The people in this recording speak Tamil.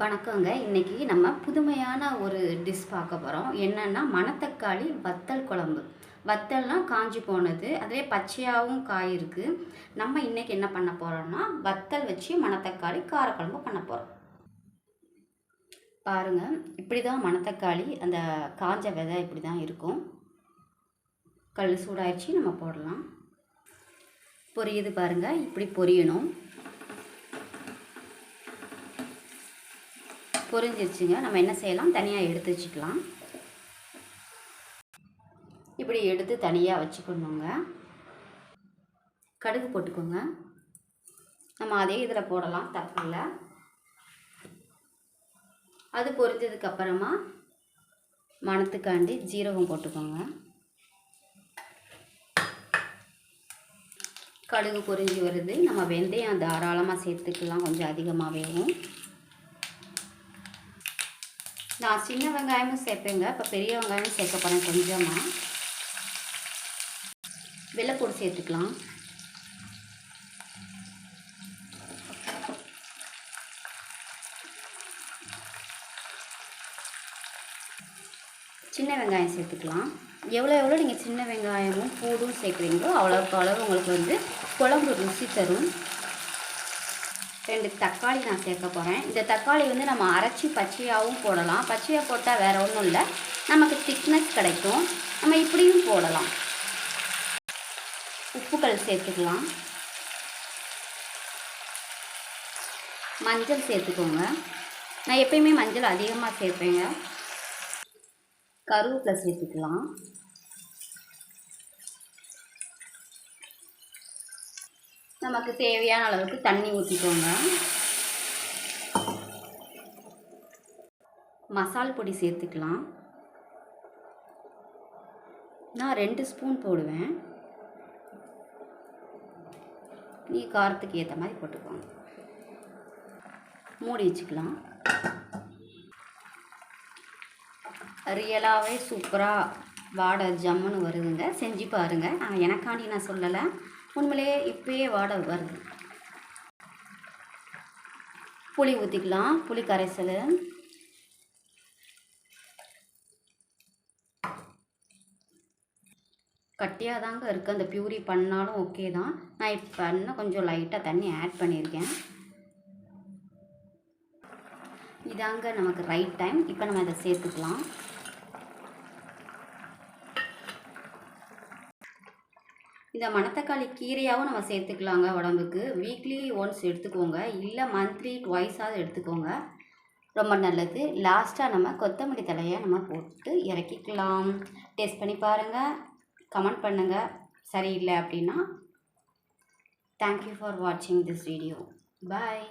வணக்கங்க. இன்னைக்கு நம்ம புதுமையான ஒரு டிஷ் பார்க்க போகிறோம் என்னென்னா மணத்தக்காளி வத்தல் குழம்பு. வத்தல்னால் காஞ்சி போனது. அதிலே பச்சையாகவும் காய் இருக்குது நம்ம இன்றைக்கி என்ன பண்ண போகிறோம்னா வத்தல் வச்சு மணத்தக்காளி காரக்குழம்பு பண்ண போகிறோம் பாருங்க. இப்படி தான் மணத்தக்காளி அந்த காஞ்ச விதை இப்படி தான் இருக்கும். கல் சூடாயிடுச்சு. நம்ம போடலாம். பொரியுது பாருங்கள் இப்படி பொரியணும். பொரிஞ்சிருச்சுங்க. நம்ம என்ன செய்யலாம்? தனியாக எடுத்து வச்சுக்கலாம். இப்படி எடுத்து தனியாக வச்சுக்கணுங்க. கடுகு போட்டுக்கோங்க. நம்ம அதே இதில் போடலாம் தப்பு அது பொறிஞ்சதுக்கப்புறமா மணத்துக்காண்டி ஜீரகம் போட்டுக்கோங்க. கடுகு பொரிஞ்சு வருது. நம்ம வெந்தயம் தாராளமாக சேர்த்துக்கலாம். கொஞ்சம் அதிகமாகவேவும் நான் சின்ன வெங்காயமும் சேர்ப்பேங்க. இப்போ பெரிய வெங்காயமும் சேர்க்க போகிறேன் கொஞ்சமாக வெள்ளைப்பூடு சேர்த்துக்கலாம். சின்ன வெங்காயம் சேர்த்துக்கலாம். எவ்வளோ எவ்வளோ நீங்கள் சின்ன வெங்காயமும் பூடும் சேர்க்குறீங்களோ அவ்வளோக்கு அளவு உங்களுக்கு வந்து குழம்பு ருசி தரும். ரெண்டு தக்காளி நான் சேர்க்க போகிறேன் இந்த தக்காளி வந்து நம்ம அரைச்சி பச்சையாகவும் போடலாம். பச்சையாக போட்டால் வேறு ஒன்றும் இல்லை. நமக்கு திக்னஸ் கிடைக்கும். நம்ம இப்படியும் போடலாம். உப்புக்கள் சேர்த்துக்கலாம். மஞ்சள் சேர்த்துக்கோங்க. நான் எப்பயுமே மஞ்சள் அதிகமாக சேர்ப்பேங்க. கருவேப்பிலை சேர்த்துக்கலாம். நமக்கு தேவையான அளவுக்கு தண்ணி ஊற்றிக்கோங்க மசால் பொடி சேர்த்துக்கலாம். நான் ரெண்டு ஸ்பூன் போடுவேன். நீ காரத்துக்கு ஏற்ற மாதிரி போட்டுக்கோங்க. மூடி வச்சுக்கலாம். ரியலாகவே சூப்பராக வாடை ஜம்முன்னு வருதுங்க. செஞ்சு பாருங்கள் நான் எனக்காண்டி நான் சொல்லலை. உண்மையிலேயே இப்பயே வாடை வருது. புளி ஊற்றிக்கலாம் புளி கரைசல். கட்டியாக தாங்க இருக்குது அந்த பியூரி பண்ணாலும் ஓகே தான். நான் இப்போ இன்னும் கொஞ்சம் லைட்டாக தண்ணி ஆட் பண்ணியிருக்கேன். இதாங்க நமக்கு ரைட் டைம். இப்போ நம்ம இதை சேர்த்துக்கலாம். இந்த மணத்தக்காளி கீரையாகவும் நம்ம சேர்த்துக்கலாங்க உடம்புக்கு. வீக்லி ஒன்ஸ் எடுத்துக்கோங்க. இல்லை மந்த்லி ட்வைஸாவது எடுத்துக்கோங்க. ரொம்ப நல்லது. லாஸ்ட்டாக நம்ம கொத்தமல்லி தலையை நம்ம போட்டு இறக்கிக்கலாம். டேஸ்ட் பண்ணி பாருங்கள் கமெண்ட் பண்ணுங்கள் சரியில்லை அப்படின்னா தேங்க்யூ ஃபார் வாட்சிங் திஸ் வீடியோ பாய்